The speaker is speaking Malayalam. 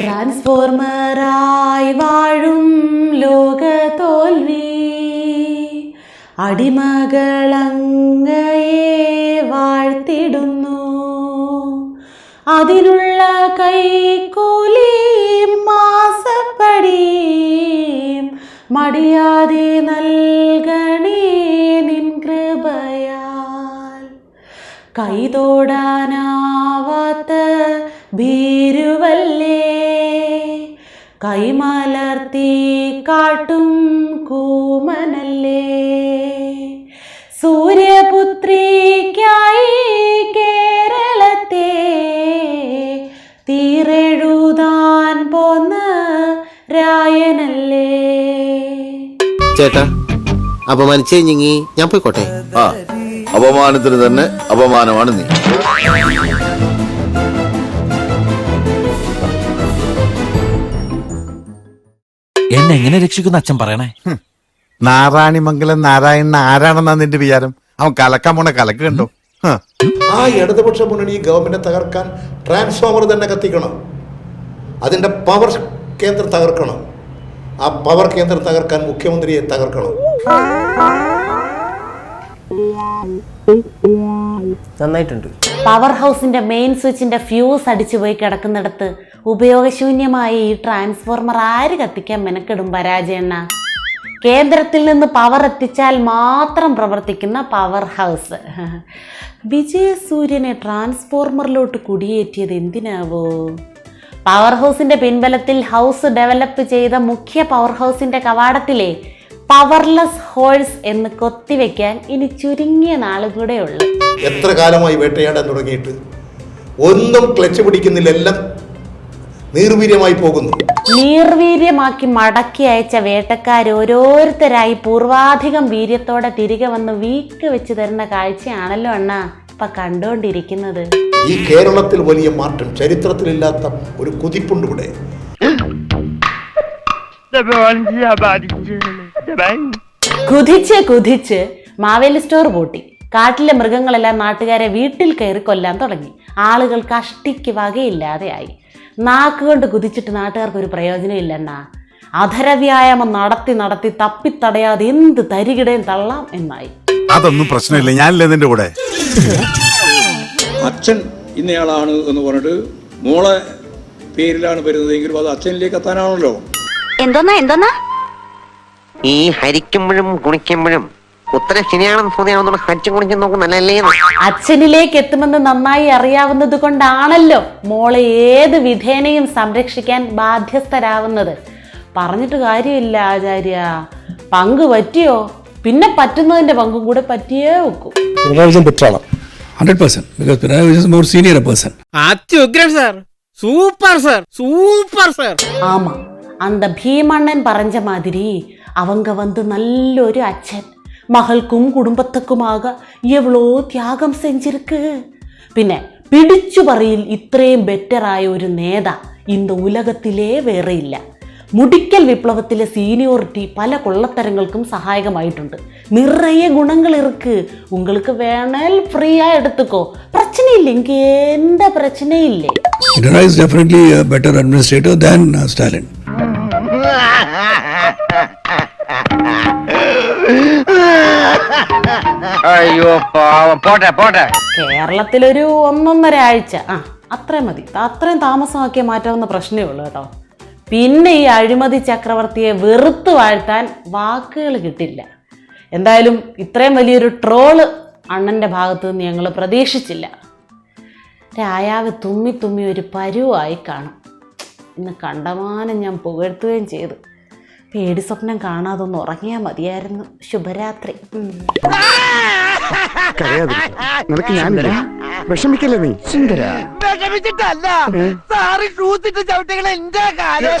ട്രാൻസ്ഫോർമറായി വാഴും ലോക തോൽവി അടിമകളങ്ങയെ വാഴ്ത്തിടുന്നു. അതിനുള്ള കൈക്കൂലി മാസപ്പടി മടിയാതെ നൽകണേ നിൻ കൃപയാൽ. കൈതോടാനാവാത്ത ഭീരുവല്ലേ? കൈമലർത്തി കാട്ടും കൂമനല്ലേ? സൂര്യപുത്രിക്കായി കേരളത്തെ തീരെഴുതാൻ പോന്ന രായനല്ലേ? ചേട്ടാ അപമാനിച്ചു കഴിഞ്ഞി ഞാൻ പോയിക്കോട്ടെ? ആ അപമാനത്തിന് തന്നെ അപമാനമാണ് നീ. എന്നെ എങ്ങനെ രക്ഷിക്കുന്ന അച്ഛൻ പറയണേ? നാരായണിമംഗലം നാരായണൻ ആരാണെന്നാ നിന്റെ വിചാരം? അവൻ കലക്കാൻ പോണ കലക്ക് കണ്ടോ? ആ ഇടതുപക്ഷ മുന്നണി ഗവൺമെന്റ് തകർക്കാൻ ട്രാൻസ്ഫോമർ തന്നെ കത്തിക്കണം. അതിന്റെ പവർ കേന്ദ്രം തകർക്കണം. ആ പവർ കേന്ദ്രം തകർക്കാൻ മുഖ്യമന്ത്രിയെ തകർക്കണം. നന്നായിട്ടുണ്ട്. പവർ ഹൗസിന്റെ മെയിൻ സ്വിച്ചിന്റെ ഫ്യൂസ് അടിച്ചു പോയി കിടക്കുന്നിടത്ത് ഉപയോഗശൂന്യമായ ഈ ട്രാൻസ്ഫോർമർ ആര് കത്തിക്കാൻ മെനക്കെടും പരാജയണ്ണ? കേന്ദ്രത്തിൽ നിന്ന് പവർ എത്തിച്ചാൽ മാത്രം പ്രവർത്തിക്കുന്ന പവർ ഹൗസ് വിജയസൂര്യനെ ട്രാൻസ്ഫോർമറിലോട്ട് കുടിയേറ്റിയത് എന്തിനാവോ? പവർ ഹൗസിന്റെ പിൻബലത്തിൽ ഹൗസ് ഡെവലപ്പ് ചെയ്ത മുഖ്യ പവർ ഹൗസിന്റെ കവാടത്തിലെ പവർലെസ് ഹോൾസ് എന്ന് കൊത്തിവെക്കാൻ ഇനി ചുരുങ്ങിയ നാളുകൂടെ ഉള്ളു എത്ര കാലമായി വേട്ടയാടാൻ തുടങ്ങിയിട്ട്? ഒന്നും ക്ലച്ച് പിടിക്കുന്നില്ല എല്ലാം നീർവീര്യമായി പോകുന്നു. നീർവീര്യമാക്കി മടക്കി അയച്ച വേട്ടക്കാർ ഓരോരുത്തരായി പൂർവാധികം വീര്യത്തോടെ തിരികെ വന്ന് വീക്ക് വെച്ച് തരുന്ന കാഴ്ചയാണല്ലോ അണ്ണ. ഇപ്പൊ കണ്ടുകൊണ്ടിരിക്കുന്നത് ഈ കേരളത്തിൽ വലിയ മാറ്റം ചരിത്രത്തിലില്ലാത്ത ഒരു കുതിപ്പുണ്ട് ഇവിടെ. കുതിച്ച് കുതിച്ച് മാവേലി സ്റ്റോർ പൂട്ടി. കാട്ടിലെ മൃഗങ്ങളെല്ലാം നാട്ടുകാരെ വീട്ടിൽ കയറി കൊല്ലാൻ തുടങ്ങി. ആളുകൾ കഷ്ടിക്ക് വകയില്ലാതെയായി. നാക്കുകൊണ്ട് കുതിച്ചിട്ട് നാട്ടുകാർക്ക് ഒരു പ്രയോജനമില്ലെന്നാ. അധരവ്യായാമം നടത്തി നടത്തി തപ്പിത്തടയാതെ എന്ത് തരികിടയും തള്ളാം എന്നായി. അതൊന്നും പ്രശ്നമില്ല. ഞാനില്ലേ നിന്റെ കൂടെ? അച്ഛൻ ഇന്നയാളാണ് എന്ന് പറഞ്ഞിട്ട് മോളെ പേരിലാണ് വരുന്നതെങ്കിലും അത് അച്ഛനിലേക്ക് എത്താനാണല്ലോ. എന്തോന്നാ എന്തോന്നാ? ഈ ഹരിക്കുമ്പോഴും കുണിക്കുമ്പോഴും ഉത്തരം ശരിയാണെന്ന് തോന്നിയാവുന്ന അച്ഛൻ കുടിച്ച് നോക്കുന്നല്ലേ അച്ഛനിലേക്ക് എത്തുമെന്ന് നന്നായി അറിയാവുന്നത് കൊണ്ടാണല്ലോ മോളെ ഏത് വിധേനയും സംരക്ഷിക്കാൻ ബാധ്യസ്ഥരാവുന്നത്. പറഞ്ഞിട്ട് കാര്യമില്ല ആചാര്യ. പങ്ക് പറ്റിയോ? പിന്നെ പറ്റുന്നതിന്റെ പങ്കും കൂടെ പറ്റിയേ വെക്കും hundred percent. Because Pinarayi Vijayan is more senior person அத்தியுக்ரன் sir super sir super sir ஆமாம் அந்த பீமண்ணன் பறஞ்ச மாதிரி அவங்க வந்து நல்ல മകൾക്കും குடும்பத்துக்குமாக എവളോ ത്യാഗം செஞ்சிருக்கு പിന്നെ പിടിച്ചു പറയിൽ ഇത്രയും ബെറ്ററായ ഒരു നേത ഇന്ന് ഉലകത്തിലേ വേറെയില്ല. മുടിക്കൽ വിപ്ലവത്തിലെ സീനിയോറിറ്റി പല കൊള്ളത്തരങ്ങൾക്കും സഹായകമായിട്ടുണ്ട്. നിറയെ ഗുണങ്ങൾ ഇറക്ക്. ഉങ്ങൾക്ക് വേണേൽ ഫ്രീ ആയി എടുത്തുക്കോ. പ്രശ്നയില്ലെങ്കിൽ എന്താ പ്രശ്നയില്ലേ? Indira is definitely a better administrator than uh, അയ്യോ പാവം. പോട്ടെ പോട്ടെ. കേരളത്തിലൊരു ഒന്നൊന്നര ആഴ്ച. ആ അത്രയും മതി. അത്രയും താമസമാക്കിയ മാറ്റാവുന്ന പ്രശ്നമേ ഉള്ളൂ കേട്ടോ. പിന്നെ ഈ അഴിമതി ചക്രവർത്തിയെ വെറുത്ത് വാഴ്ത്താൻ വാക്കുകൾ കിട്ടില്ല. എന്തായാലും ഇത്രയും വലിയൊരു ട്രോൾ അണ്ണന്റെ ഭാഗത്ത് നിന്ന് ഞങ്ങൾ പ്രതീക്ഷിച്ചില്ല. രായാവ് തുമ്മി തുമ്മി ഒരു പരുവായി കാണും. ഇന്ന് കണ്ടമാനം ഞാൻ പുകഴ്ത്തുകയും ചെയ്തു. പേടി സ്വപ്നം കാണാതെ ഒന്ന് ഉറങ്ങിയാൽ മതിയായിരുന്നു. ശുഭരാത്രി. ഉം. നിനക്ക് ഞാനില്ല. വിഷമിക്കല്ലേ നീ? വിഷമിച്ചിട്ടല്ല. സാറി ഷൂസിട്ട് ചവിട്ടികളെ എന്റെ കാലം